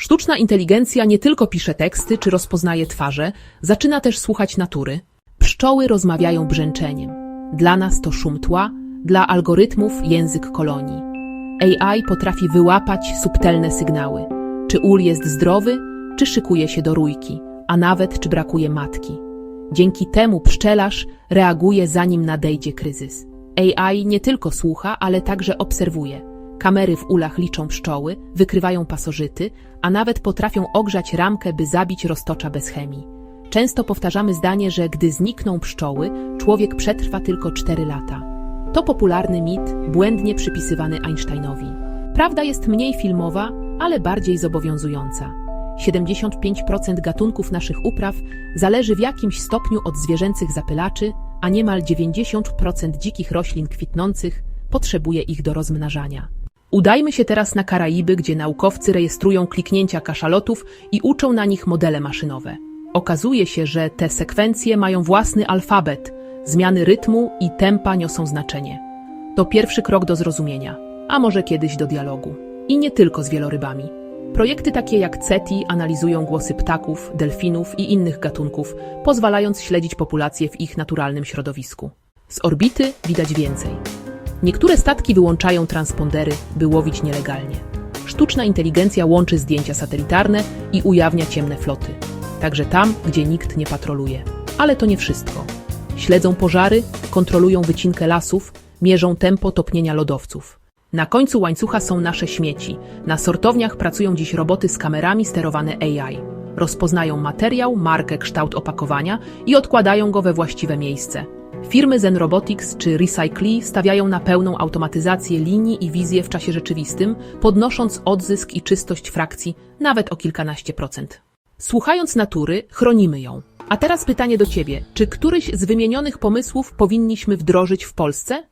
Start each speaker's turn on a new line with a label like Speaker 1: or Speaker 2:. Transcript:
Speaker 1: Sztuczna inteligencja nie tylko pisze teksty czy rozpoznaje twarze, zaczyna też słuchać natury. Pszczoły rozmawiają brzęczeniem. Dla nas to szum tła, dla algorytmów język kolonii. AI potrafi wyłapać subtelne sygnały. Czy ul jest zdrowy, czy szykuje się do rójki, a nawet czy brakuje matki. Dzięki temu pszczelarz reaguje zanim nadejdzie kryzys. AI nie tylko słucha, ale także obserwuje. Kamery w ulach liczą pszczoły, wykrywają pasożyty, a nawet potrafią ogrzać ramkę, by zabić roztocza bez chemii. Często powtarzamy zdanie, że gdy znikną pszczoły, człowiek przetrwa tylko 4 lata. To popularny mit, błędnie przypisywany Einsteinowi. Prawda jest mniej filmowa, ale bardziej zobowiązująca. 75% gatunków naszych upraw zależy w jakimś stopniu od zwierzęcych zapylaczy, a niemal 90% dzikich roślin kwitnących potrzebuje ich do rozmnażania. Udajmy się teraz na Karaiby, gdzie naukowcy rejestrują kliknięcia kaszalotów i uczą na nich modele maszynowe. Okazuje się, że te sekwencje mają własny alfabet, zmiany rytmu i tempa niosą znaczenie. To pierwszy krok do zrozumienia, a może kiedyś do dialogu. I nie tylko z wielorybami. Projekty takie jak CETI analizują głosy ptaków, delfinów i innych gatunków, pozwalając śledzić populacje w ich naturalnym środowisku. Z orbity widać więcej. Niektóre statki wyłączają transpondery, by łowić nielegalnie. Sztuczna inteligencja łączy zdjęcia satelitarne i ujawnia ciemne floty. Także tam, gdzie nikt nie patroluje. Ale to nie wszystko. Śledzą pożary, kontrolują wycinkę lasów, mierzą tempo topnienia lodowców. Na końcu łańcucha są nasze śmieci. Na sortowniach pracują dziś roboty z kamerami sterowane AI. Rozpoznają materiał, markę, kształt opakowania i odkładają go we właściwe miejsce. Firmy Zen Robotics czy Recycli stawiają na pełną automatyzację linii i wizję w czasie rzeczywistym, podnosząc odzysk i czystość frakcji nawet o kilkanaście procent. Słuchając natury, chronimy ją. A teraz pytanie do Ciebie. Czy któryś z wymienionych pomysłów powinniśmy wdrożyć w Polsce?